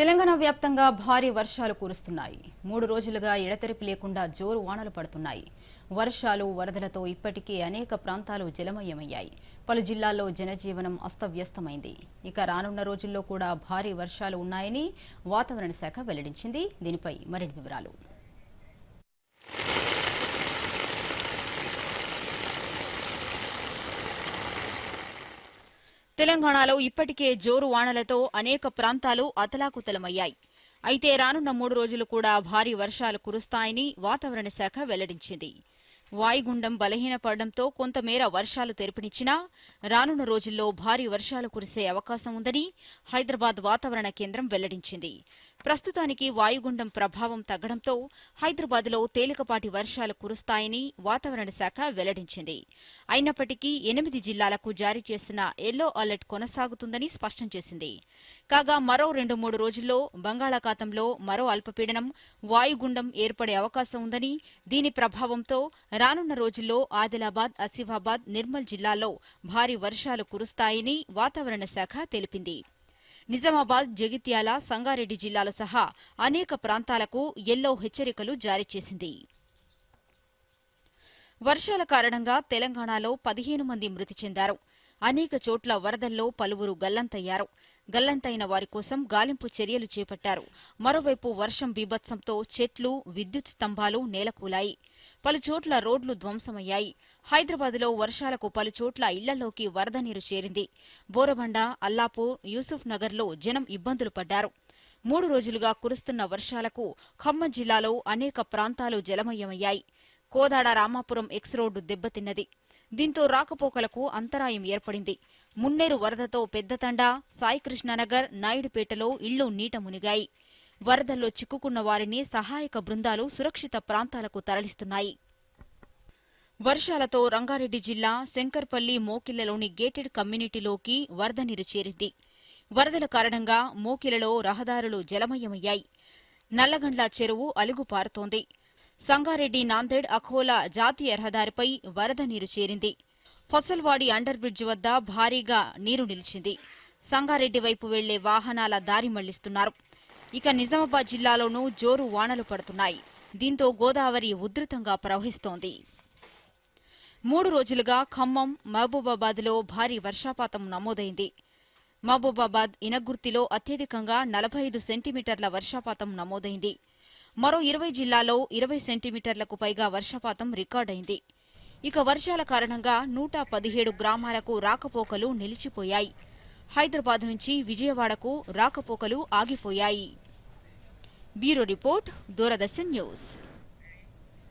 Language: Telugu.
తెలంగాణ వ్యాప్తంగా భారీ వర్షాలు కురుస్తున్నాయి. మూడు రోజులుగా ఎడతెరిపి లేకుండా జోరు వానలు పడుతున్నాయి. వర్షాలు వరదలతో ఇప్పటికే అనేక ప్రాంతాలు జలమయమయ్యాయి. పలు జిల్లాల్లో జనజీవనం అస్తవ్యస్తమైంది. ఇక రానున్న రోజుల్లో కూడా భారీ వర్షాలు ఉన్నాయని వాతావరణ శాఖ వెల్లడించింది. దీనిపై మరిన్ని వివరాలు. తెలంగాణలో ఇప్పటికే జోరు వానలతో అనేక ప్రాంతాలు అతలాకుతలమయ్యాయి. అయితే రానున్న మూడు రోజులు కూడా భారీ వర్షాలు కురుస్తాయని వాతావరణ శాఖ వెల్లడించింది. వాయుగుండం బలహీనపడడంతో కొంతమేర వర్షాలు తెరిపినిచ్చినా రానున్న రోజుల్లో భారీ వర్షాలు కురిసే అవకాశం ఉందని హైదరాబాద్ వాతావరణ కేంద్రం వెల్లడించింది. ప్రస్తుతానికి వాయుగుండం ప్రభావం తగ్గడంతో హైదరాబాద్లో తేలికపాటి వర్షాలు కురుస్తాయని వాతావరణ శాఖ వెల్లడించింది. అయినప్పటికీ ఎనిమిది జిల్లాలకు జారీ చేసిన ఎల్లో అలర్ట్ కొనసాగుతుందని స్పష్టం చేసింది. కాగా మరో రెండు మూడు రోజుల్లో బంగాళాఖాతంలో మరో అల్పపీడనం వాయుగుండం ఏర్పడే అవకాశం ఉందని దీని ప్రభావంతో రానున్న రోజుల్లో ఆదిలాబాద్ ఆసిఫాబాద్ నిర్మల్ జిల్లాల్లో భారీ వర్షాలు కురుస్తాయని వాతావరణ శాఖ తెలిపింది. నిజామాబాద్ జగిత్యాల సంగారెడ్డి జిల్లాలు సహా అనేక ప్రాంతాలకు ఎల్లో హెచ్చరికలు జారీ చేసింది. వర్షాల కారణంగా తెలంగాణలో పదిహేను మంది మృతి చెందారు. అనేక చోట్ల వరదల్లో పలువురు గల్లంతయ్యారు. గల్లంతైన వారి కోసం గాలింపు చర్యలు చేపట్టారు. మరోవైపు వర్షం బీభత్సంతో చెట్లు విద్యుత్ స్తంభాలు నేలకూలాయి. పలుచోట్ల రోడ్లు ధ్వంసమయ్యాయి. హైదరాబాద్లో వర్షాలకు పలుచోట్ల ఇళ్ళలోకి వరద నీరు చేరింది. బోరబండ అల్లాపూర్ యూసుఫ్ నగర్లో జనం ఇబ్బందులు పడ్డారు. మూడు రోజులుగా కురుస్తున్న వర్షాలకు ఖమ్మం జిల్లాలో అనేక ప్రాంతాలు జలమయమయ్యాయి. కోదాడ రామాపురం ఎక్స్ రోడ్డు దెబ్బతిన్నది. దీంతో రాకపోకలకు అంతరాయం ఏర్పడింది. మున్నేరు వరదతో పెద్దతండ సాయికృష్ణనగర్ నాయుడుపేటలో ఇళ్ళు నీట మునిగాయి. వరదల్లో చిక్కుకున్న వారిని సహాయక బృందాలు సురక్షిత ప్రాంతాలకు తరలిస్తున్నాయి. వర్షాలతో రంగారెడ్డి జిల్లా శంకర్పల్లి మోకిళ్ళలోని గేటెడ్ కమ్యూనిటీలోకి వరద నీరు చేరింది. వరదల కారణంగా మోకిలలో రహదారులు జలమయమయ్యాయి. నల్లగండ్ల చెరువు అలుగుపారుతోంది. సంగారెడ్డి నాందేడ్ అఖోలా జాతీయ రహదారిపై వరద నీరు చేరింది. ఫసల్వాడి అండర్ బ్రిడ్జ్ వద్ద భారీగా నీరు నిలిచింది. సంగారెడ్డి వైపు వెళ్ళే వాహనాల దారి మళ్ళిస్తున్నారు. ఇక నిజామాబాద్ జిల్లాలోనూ జోరు వానలు పడుతున్నాయి. దీంతో గోదావరి ఉధృతంగా ప్రవహిస్తోంది. మూడు రోజులుగా ఖమ్మం మహబూబాబాద్లో భారీ వర్షపాతం నమోదైంది. మహబూబాబాద్ ఇనగుర్తిలో అత్యధికంగా నలభై ఐదు సెంటీమీటర్ల వర్షపాతం నమోదైంది. మరో ఇరవై జిల్లాలో ఇరవై సెంటీమీటర్లకు పైగా వర్షపాతం రికార్డైంది. ఇక వర్షాల కారణంగా నూట పదిహేడు గ్రామాలకు రాకపోకలు నిలిచిపోయాయి. హైదరాబాద్ నుంచి విజయవాడకు రాకపోకలు ఆగిపోయాయి. Bureau report Doordarshan news.